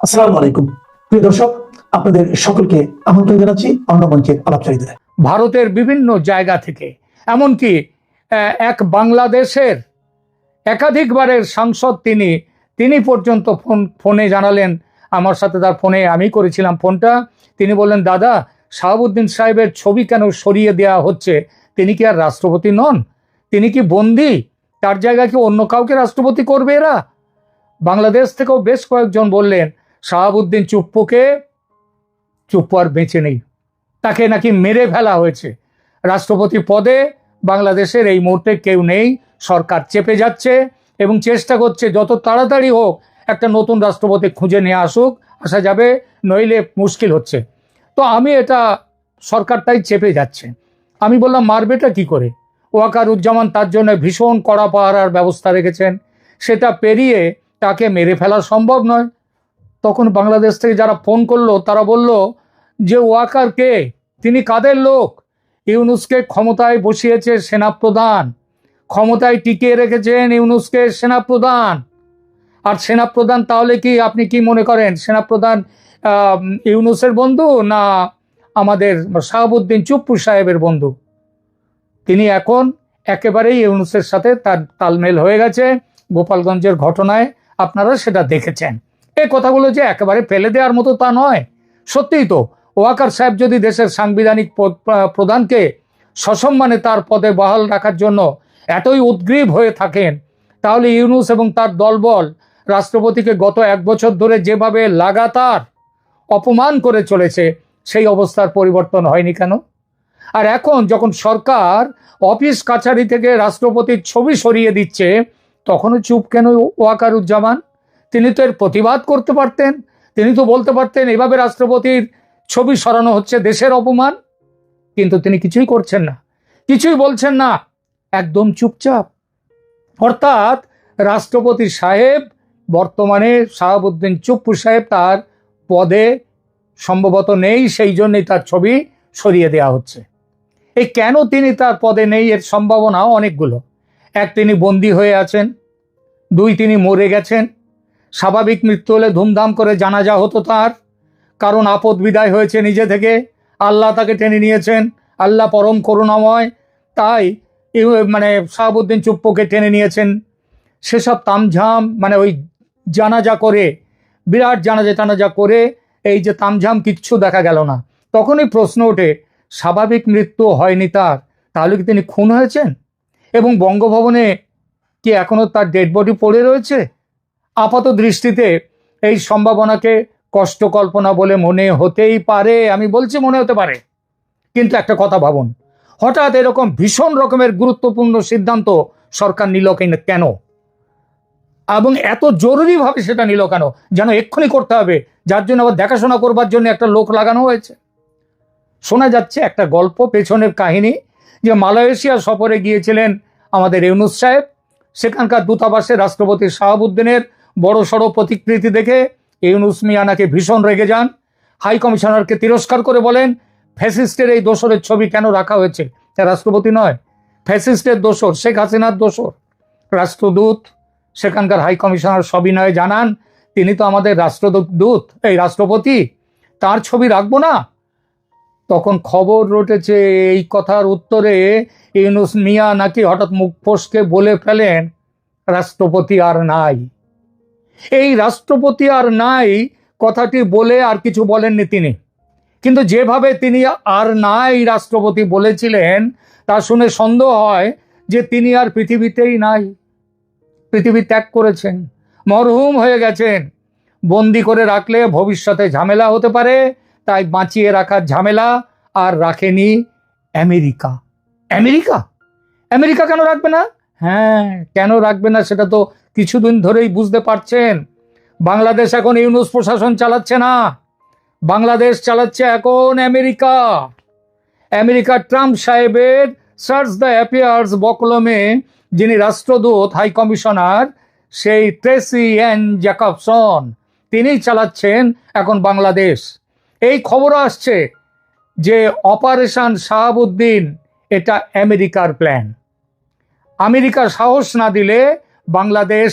আসসালামু আলাইকুম। প্রিয় দর্শক, আপনাদের সকলকে আমন্ত্রণ জানাচ্ছি অন্য মঞ্চের আলাপচারিতায়। ভারতের বিভিন্ন জায়গা থেকে, এমনকি এক বাংলাদেশের একাধিকবারের সাংসদ তিনি তিনি পর্যন্ত ফোন, ফোনে জানালেন। আমার সাথে তার ফোনে আমি করেছিলাম ফোনটা। তিনি বললেন, দাদা, শাহাবুদ্দিন সাহেবের ছবি কেন সরিয়ে দেওয়া হচ্ছে? তিনি কি আর রাষ্ট্রপতি নন? তিনি কি বন্দি? তার জায়গায় কি অন্য কাউকে রাষ্ট্রপতি করবে এরা? বাংলাদেশ থেকেও বেশ কয়েকজন বললেন শাহাবুদ্দিন চুপ্পুকে, চুপ্পু আর বেঁচে নেই। তাকে নাকি মেরে ফেলা হয়েছে। রাষ্ট্রপতি পদে বাংলাদেশের এই মুহূর্তে কেউ নেই। সরকার চেপে যাচ্ছে এবং চেষ্টা করছে যত তাড়াতাড়ি হোক একটা নতুন রাষ্ট্রপতি খুঁজে নিয়ে আসুক, আসা যাবে, নইলে মুশকিল হচ্ছে। তো আমি এটা সরকারটাই চেপে যাচ্ছে। আমি বললাম, মারবেটা কি করে? ওয়াকারুজ্জামান তার জন্য ভীষণ কড়া পাহারার ব্যবস্থা রেখেছেন। সেটা পেরিয়ে তাকে মেরে ফেলা সম্ভব নয়। তখন বাংলাদেশ থেকে যারা ফোন করল, তারা বলল যে, ওয়াকার কে? তিনি কাদের লোক? ইউনুসকে ক্ষমতায় বসিয়েছে সেনাপ্রধান। ক্ষমতায় টিকিয়ে রেখেছেন ইউনুসকে সেনাপ্রধান। আর সেনাপ্রধান তাহলে কি, আপনি কি মনে করেন, সেনাপ্রধান ইউনুসের বন্ধু না আমাদের শাহাবুদ্দিন চুপ্পু সাহেবের বন্ধু? তিনি এখন একেবারেই ইউনুসের সাথে তার তালমেল হয়ে গেছে। গোপালগঞ্জের ঘটনায় আপনারা সেটা দেখেছেন। এই কথাগুলো যে একেবারে ফেলে দেওয়ার মতো তা নয়। সত্যিই তো, ওয়াকার সাহেব যদি দেশের সাংবিধানিক প্রধানকে সসম্মানে তার পদে বহাল রাখার জন্য এতই উদ্গ্রীব হয়ে থাকেন, তাহলে ইউনুস এবং তার দলবল রাষ্ট্রপতিকে গত এক বছর ধরে যেভাবে লাগাতার অপমান করে চলেছে, সেই অবস্থার পরিবর্তন হয়নি কেন? আর এখন যখন সরকার অফিস কাছারি থেকে রাষ্ট্রপতির ছবি সরিয়ে দিচ্ছে, তখনও চুপ কেন ওয়াকারুজ্জামান? তিনি তো এর প্রতিবাদ করতে পারতেন, তিনি তো বলতে পারতেন, এভাবে রাষ্ট্রপতির ছবি সরানো হচ্ছে দেশের অপমান। কিন্তু তিনি কিছুই করছেন না। কিছুই বলছেন না, একদম চুপচাপ। অর্থাৎ রাষ্ট্রপতি সাহেব, বর্তমানে শাহাবুদ্দিন চুপ্পু সাহেব তার পদে সম্ভবত নেই, সেই জন্যই তার ছবি সরিয়ে দেওয়া হচ্ছে। এই কেন তিনি তার পদে নেই এর সম্ভাবনা অনেকগুলো। এক তিনি বন্দী হয়ে আছেন, দুই তিনি মরে গেছেন স্বাভাবিক মৃত্যু হলে ধুমধাম করে জানাজা হতো তার। কারণ আপদ বিদায় হয়েছে নিজে থেকে। আল্লাহ তাকে টেনে নিয়েছেন। আল্লাহ পরম করুণাময়। তাই মানে শাহাবুদ্দিন চুপ্পুকে টেনে নিয়েছেন। সেসব তামঝাম মানে ওই জানাজা করে, বিরাট জানাজা টানাজা করে এই যে তামঝাম কিচ্ছু দেখা গেল না। তখনই প্রশ্ন ওঠে, স্বাভাবিক মৃত্যু হয়নি তার, তাহলে কি তিনি খুন হয়েছেন? এবং বঙ্গভবনে কি এখনও তার ডেড বডি পড়ে রয়েছে? আপাত দৃষ্টিতে এই সম্ভাবনাকে কষ্ট কল্পনা বলে মনে হতেই পারে। আমি বলছি মনে হতে পারে। কিন্তু একটা কথা ভাবুন, হঠাৎ এরকম ভীষণ রকমের গুরুত্বপূর্ণ সিদ্ধান্ত সরকার নিল কেন- কেন? এবং এত জরুরিভাবে সেটা নিল কেন? যেন এক্ষুনি করতে হবে, যার জন্য আবার দেখাশোনা করবার জন্য একটা লোক লাগানো হয়েছে। শোনা যাচ্ছে একটা গল্প, পেছনের কাহিনী, যে মালয়েশিয়া সফরে গিয়েছিলেন আমাদের ইউনুস সাহেব। সেখানকার দূতাবাসে রাষ্ট্রপতি শাহাবুদ্দিনের বড় সড়ো প্রতিকৃতি দেখে ইউনুস মিয়া নাকি ভীষণ রেগে যান। হাই কমিশনারকে তিরস্কার করে বলেন, ফ্যাসিস্টের এই দোসরের ছবি কেন রাখা হয়েছে? তা রাষ্ট্রপতি নয়, ফ্যাসিস্টের দোসর, শেখ হাসিনার দোসর। রাষ্ট্রদূত, সেখানকার হাই কমিশনার সবিনয়ে জানান, তিনি তো আমাদের রাষ্ট্রদূত, এই রাষ্ট্রপতি, তার ছবি রাখব না? তখন খবর রটেছে এই কথার উত্তরে ইউনুস মিয়া নাকি হঠাৎ মুখ ফসকে বলে ফেলেন, রাষ্ট্রপতি আর নাই। এই রাষ্ট্রপতি আর নাই কথাটি বলে আর কিছু বলেননি তিনি। কিন্তু যেভাবে তিনি আর নাই রাষ্ট্রপতি বলেছিলেন, তা শুনে সন্দেহ হয় যে তিনি আর পৃথিবীতেই নাই। পৃথিবী ত্যাগ করেছেন, মরহুম হয়ে গেছেন। বন্দি করে রাখলে ভবিষ্যতে ঝামেলা হতে পারে, তাই বাঁচিয়ে রাখার ঝামেলা আর রাখেনি আমেরিকা। আমেরিকা? আমেরিকা কেন রাখবে না? হ্যাঁ কেন রাখবে না সেটা তো কিছুদিন ধরেই বুঝতে পারছেন, বাংলাদেশ এখন ইউনুস প্রশাসন চালাচ্ছে না। বাংলাদেশ চালাচ্ছে এখন আমেরিকা। আমেরিকা ট্রাম্প সাহেবের সার্চ দ্য অ্যাফেয়ার্স বকলমে, যিনি রাষ্ট্রদূত হাই কমিশনার সেই ট্রেসি এন জ্যাকবসন তিনি চালাচ্ছেন এখন বাংলাদেশ। এই খবর আসছে যে অপারেশন শাহাবুদ্দিন, এটা আমেরিকার প্ল্যান আমেরিকা সাহস না দিলে বাংলাদেশ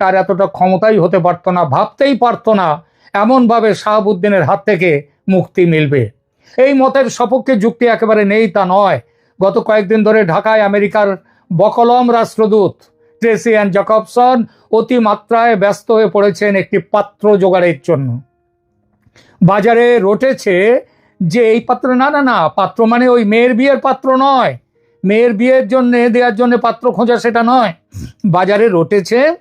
তার এতটা ক্ষমতাই হতে পারতো না, ভাবতেই পারতো না, এমনভাবে শাহাবুদ্দিনের হাত থেকে মুক্তি মিলবে। এই মতের সপক্ষে যুক্তি একেবারে নেই তা নয়। গত কয়েকদিন ধরে ঢাকায় আমেরিকার বকলম রাষ্ট্রদূত ট্রেসি অ্যান্ড জ্যাকবসন অতিমাত্রায় ব্যস্ত হয়ে পড়েছেন একটি পাত্র জোগাড়ের জন্য। বাজারে রটেছে যে এই পাত্র, না না না, পাত্র মানে ওই মেয়ের বিয়ের পাত্র নয়। মেয়ের বিয়ের জন্য, দেওয়ার জন্য পাত্র খোঁজা সেটা নয়। বাজারে রটেছে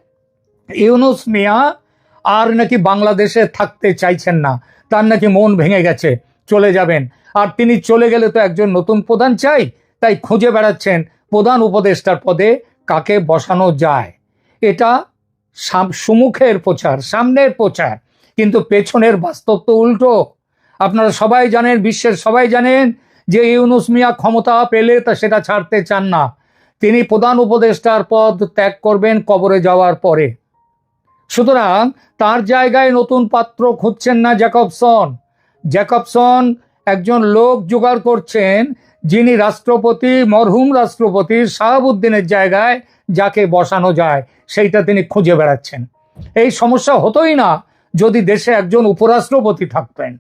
ইউনুস মিয়া, আর নাকি বাংলাদেশে থাকতে চাইছেন না। তার নাকি মন ভেঙে গেছে, চলে যাবেন। আর তিনি চলে গেলে তো একজন নতুন প্রধান চাই, তাই খুঁজে বেড়াচ্ছেন প্রধান উপদেষ্টার পদে কাকে বসানো যায়। এটা সাম- সুমুখের প্রচার, সামনের প্রচার, কিন্তু পেছনের বাস্তব তো উল্টো। আপনারা সবাই জানেন, বিশ্বের সবাই জানেন যে ইউনুস মিয়া ক্ষমতা পেলে তা সেটা ছাড়তে চান না। তিনি প্রধান উপদেষ্টার পদ ত্যাগ করবেন কবরে যাওয়ার পরে। সুতরাং তার জায়গায় নতুন পাত্র খুঁজছেন না জ্যাকবসন। জ্যাকবসন একজন লোক জোগাড় করছেন যিনি রাষ্ট্রপতি, মরহুম রাষ্ট্রপতি শাহাবুদ্দিনের জায়গায় যাকে বসানো যায়, সেইটা তিনি খুঁজে বেড়াচ্ছেন। এই সমস্যা হতোই না যদি দেশে একজন উপরাষ্ট্রপতি থাকতেন।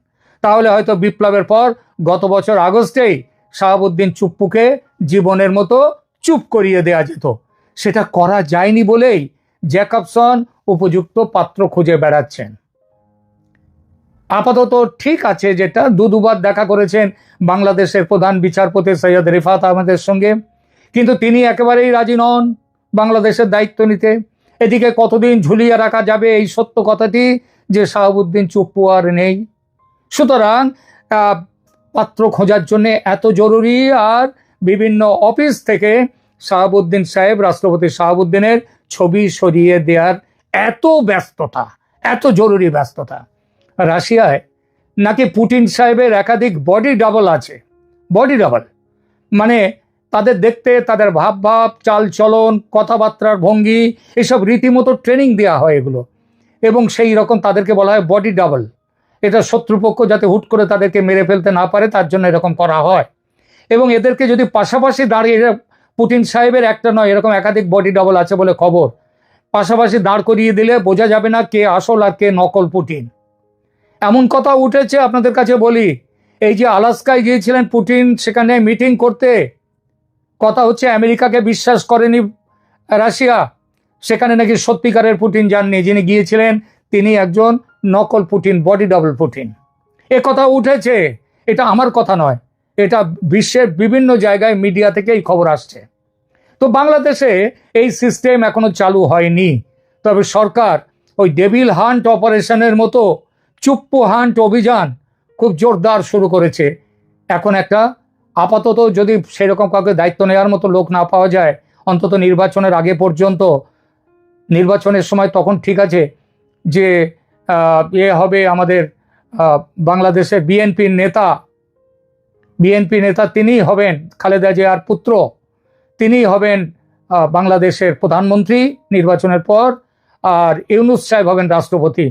তাহলে হয়তো বিপ্লবের পর গত বছর আগস্টেই শাহাবুদ্দিন চুপ্পুকে জীবনের মতো চুপ করিয়ে দেয়া যেত। সেটা করা যায়নি বলেই জ্যাকবসন উপযুক্ত পাত্র খুঁজে বেড়াচ্ছেন। আপাতত ঠিক আছে যেটা, দু দুবার দেখা করেছেন বাংলাদেশের প্রধান বিচারপতি সৈয়দ রিফাত আহমেদের সঙ্গে, কিন্তু তিনি একেবারেই রাজি নন বাংলাদেশের দায়িত্ব নিতে। এদিকে কতদিন ঝুলিয়ে রাখা যাবে এই সত্য কথাটি যে শাহাবুদ্দিন চুপ্পু আর নেই। সুতরাং পাত্র খোঁজার জন্য এত জরুরি আর বিভিন্ন অফিস থেকে শাহাবুদ্দিন সাহেব, রাষ্ট্রপতি শাহাবুদ্দিনের ছবি সরিয়ে দেওয়ার এত ব্যস্ততা, এত জরুরি ব্যস্ততা। রাশিয়ায় নাকি পুটিন সাহেবের একাধিক বডি ডাবল আছে? Body double. মানে তাদের দেখতে, তাদের ভাব ভাব চাল চলন কথাবার্তার ভঙ্গি, এসব রীতিমতো ট্রেনিং দেওয়া হয় এগুলো। এবং সেই রকম তাদেরকে বলা হয় বডি ডাবল। এটা শত্রুপক্ষ যাতে হুট করে তাদেরকে মেরে ফেলতে না পারে, তার জন্য এরকম করা হয়। এবং এদেরকে যদি পাশাপাশি দাঁড়িয়ে পুটিন সাহেবের একটা নয়, এরকম একাধিক বডি ডাবল আছে বলে খবর। পাশাপাশি দাঁড় করিয়ে দিলে বোঝা যাবে না কে আসল আর কে নকল পুটিন এমন কথা উঠেছে আপনাদের কাছে বলি, এই যে আলাস্কায় গিয়েছিলেন পুটিন সেখানে মিটিং করতে, কথা হচ্ছে আমেরিকাকে বিশ্বাস করেনি রাশিয়া। সেখানে নাকি সত্যিকারের পুটিন যাননি, যিনি গিয়েছিলেন, তিনি একজন নকল পুটিন, বডি ডাবল পুটিন। এ কথা উঠেছে, এটা আমার কথা নয়, এটা বিশ্বের বিভিন্ন জায়গায় মিডিয়া থেকে এই খবর আসছে। তো বাংলাদেশে এই সিস্টেম এখনও চালু হয়নি, তবে সরকার ওই ডেভিল হান্ট অপারেশনের মতো চুপ্পু হান্ট অভিযান খুব জোরদার শুরু করেছে। এখন একটা আপাতত যদি সেরকম কাউকে দায়িত্ব নেওয়ার মতো লোক না পাওয়া যায়, অন্তত নির্বাচনের আগে পর্যন্ত, নির্বাচনের সময় তখন ঠিক আছে যে এ হবে আমাদের বাংলাদেশের বিএনপির নেতা। বিএনপি নেতা তিনিই হবেন খালেদা জিয়ার পুত্র। তিনিই হবেন বাংলাদেশের প্রধানমন্ত্রী নির্বাচনের পর। আর ইউনুস সাহেব হবেন রাষ্ট্রপতি।